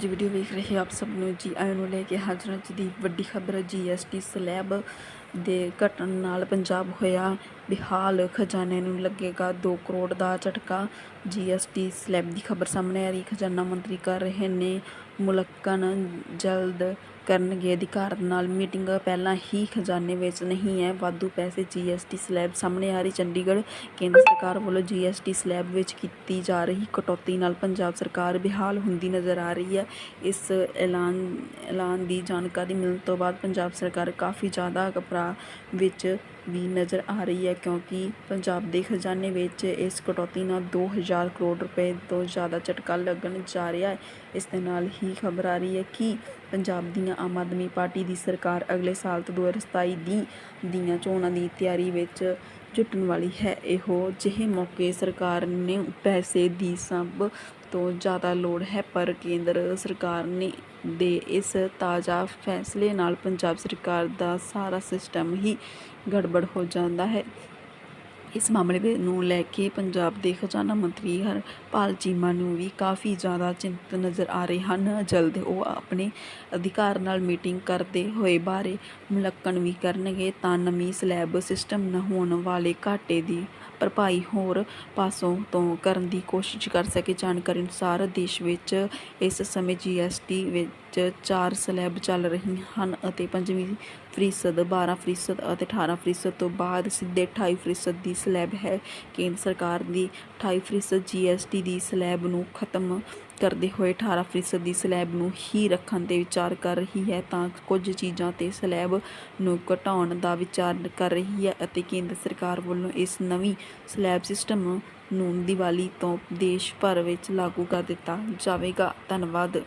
ਜੀ ਵੀਡੀਓ ਵੇਖ ਰਹੇ ਆਪ ਸਭ ਨੂੰ ਜੀ, ਆਇਆਂ ਨੂੰ ਲੈ ਕੇ ਹਾਜ਼ਰ ਹਾਂ ਅੱਜ ਦੀ ਵੱਡੀ ਖਬਰ ਜੀਐਸਟੀ ਸਲੈਬ ਦੇ ਘਟਣ ਨਾਲ ਪੰਜਾਬ ਹੋਇਆ ਬਿਹਾਲ ਖਜ਼ਾਨੇ ਨੂੰ ਲੱਗੇਗਾ 2 ਕਰੋੜ ਦਾ ਝਟਕਾ। ਜੀਐਸਟੀ ਸਲੈਬ ਦੀ ਖਬਰ ਸਾਹਮਣੇ ਆ ਰਹੀ, ਖਜ਼ਾਨਾ ਮੰਤਰੀ ਕਰ ਰਹੇ ਨੇ ਮੁਲੱਕਣ ਜਲਦ ਕਰਨਗੇ ਅਧਿਕਾਰ ਨਾਲ। ਮੀਟਿੰਗ ਪਹਿਲਾਂ ਹੀ ਖਜ਼ਾਨੇ ਵਿੱਚ ਨਹੀਂ ਹੈ। ਵਾਧੂ ਪੈਸੇ ਜੀਐਸਟੀ ਸਲੈਬ ਸਾਹਮਣੇ ਆ ਰਹੀ। ਚੰਡੀਗੜ੍ਹ ਕੇਂਦਰ ਸਰਕਾਰ ਵੱਲੋਂ ਜੀਐਸਟੀ ਸਲੈਬ ਵਿੱਚ ਕੀਤੀ ਜਾ ਰਹੀ ਕਟੌਤੀ ਨਾਲ ਪੰਜਾਬ ਸਰਕਾਰ ਬਿਹਾਲ ਹੁੰਦੀ ਨਜ਼ਰ ਆ ਰਹੀ ਹੈ। ਇਸ ਐਲਾਨ ਐਲਾਨ ਦੀ ਜਾਣਕਾਰੀ ਮਿਲਣ ਤੋਂ ਬਾਅਦ ਪੰਜਾਬ ਸਰਕਾਰ ਕਾਫੀ ਜ਼ਿਆਦਾ ਘਬਰਾ ਵਿੱਚ ਵੀ ਨਜ਼ਰ ਆ ਰਹੀ ਹੈ ਕਿਉਂਕਿ ਪੰਜਾਬ ਦੇ ਖਜ਼ਾਨੇ ਵਿੱਚ ਇਸ ਕਟੌਤੀ ਨਾਲ 2000 ਕਰੋੜ ਰੁਪਏ ਤੋਂ ਜ਼ਿਆਦਾ ਝਟਕਾ ਲੱਗਣ ਜਾ ਰਿਹਾ ਹੈ। ਇਸ ਦੇ ਨਾਲ ਹੀ ਖਬਰ ਆ ਰਹੀ ਹੈ ਕਿ ਪੰਜਾਬ ਦੀਆਂ ਆਮ ਆਦਮੀ ਪਾਰਟੀ ਦੀ ਸਰਕਾਰ ਅਗਲੇ ਸਾਲ ਤੋਂ 2027 ਦੀ ਦੀਆਂ ਚੋਣਾਂ ਦੀ ਤਿਆਰੀ ਵਿੱਚ ਜੁਟਣ ਵਾਲੀ ਹੈ। ਇਹੋ ਜਿਹੇ ਮੌਕੇ ਸਰਕਾਰ ਨੇ ਪੈਸੇ ਦੀ ਸਭ ਤੋਂ ਜ਼ਿਆਦਾ ਲੋੜ ਹੈ, ਪਰ ਕੇਂਦਰ ਸਰਕਾਰ ਨੇ ਦੇ ਇਸ ਤਾਜ਼ਾ ਫੈਸਲੇ ਨਾਲ ਪੰਜਾਬ ਸਰਕਾਰ ਦਾ ਸਾਰਾ ਸਿਸਟਮ ਹੀ ਗੜਬੜ ਹੋ ਜਾਂਦਾ ਹੈ। ਇਸ ਮਾਮਲੇ ਦੇ ਨੂੰ ਲੈ ਕੇ ਪੰਜਾਬ ਦੇ ਖਜ਼ਾਨਾ ਮੰਤਰੀ ਹਰਪਾਲ ਚੀਮਾ ਨੂੰ ਵੀ ਕਾਫੀ ਜ਼ਿਆਦਾ ਚਿੰਤ ਨਜ਼ਰ ਆ ਰਹੇ ਹਨ। ਜਲਦ ਉਹ ਆਪਣੇ ਅਧਿਕਾਰ ਨਾਲ ਮੀਟਿੰਗ ਕਰਦੇ ਹੋਏ ਬਾਰੇ ਮੁਲੱਕਣ ਵੀ ਕਰਨਗੇ ਤਾਂ ਨਵੀਂ ਸਲੈਬ ਸਿਸਟਮ ਨਾ ਹੋਣ ਵਾਲੇ ਘਾਟੇ ਦੀ ਭਰਪਾਈ ਹੋਰ ਪਾਸੋਂ ਤੋਂ ਕਰਨ ਦੀ ਕੋਸ਼ਿਸ਼ ਕਰ ਸਕੇ। ਜਾਣਕਾਰੀ ਅਨੁਸਾਰ ਦੇਸ਼ ਵਿੱਚ ਇਸ ਸਮੇਂ ਜੀਐਸਟੀ ਵਿੱਚ 'ਚ ਚਾਰ ਸਲੈਬ ਚੱਲ ਰਹੀ ਹਨ ਅਤੇ ਪੰਜਵੀਂ ਫੀਸਦ 12 ਫੀਸਦ ਅਤੇ 18 ਫੀਸਦ ਤੋਂ ਬਾਅਦ ਸਿੱਧੇ 28 ਫੀਸਦ ਦੀ ਸਲੈਬ ਹੈ। ਕੇਂਦਰ ਸਰਕਾਰ ਦੀ 28 ਫੀਸਦ ਜੀਐਸਟੀ ਦੀ ਸਲੈਬ ਨੂੰ ਖਤਮ ਕਰਦੇ ਹੋਏ 18 ਫੀਸਦ ਦੀ ਸਲੈਬ ਨੂੰ ਹੀ ਰੱਖਣ 'ਤੇ ਵਿਚਾਰ ਕਰ ਰਹੀ ਹੈ ਤਾਂ ਕੁਝ ਚੀਜ਼ਾਂ ਤੇ ਸਲੈਬ ਨੂੰ ਘਟਾਉਣ ਦਾ ਵਿਚਾਰ ਕਰ ਰਹੀ ਹੈ ਅਤੇ ਕੇਂਦਰ ਸਰਕਾਰ ਵੱਲੋਂ ਇਸ ਨਵੀਂ ਸਲੈਬ ਸਿਸਟਮ ਨੂੰ ਦੀਵਾਲੀ ਤੋਂ ਦੇਸ਼ ਭਰ ਵਿੱਚ ਲਾਗੂ ਕਰ ਦਿੱਤਾ ਜਾਵੇਗਾ। ਧੰਨਵਾਦ।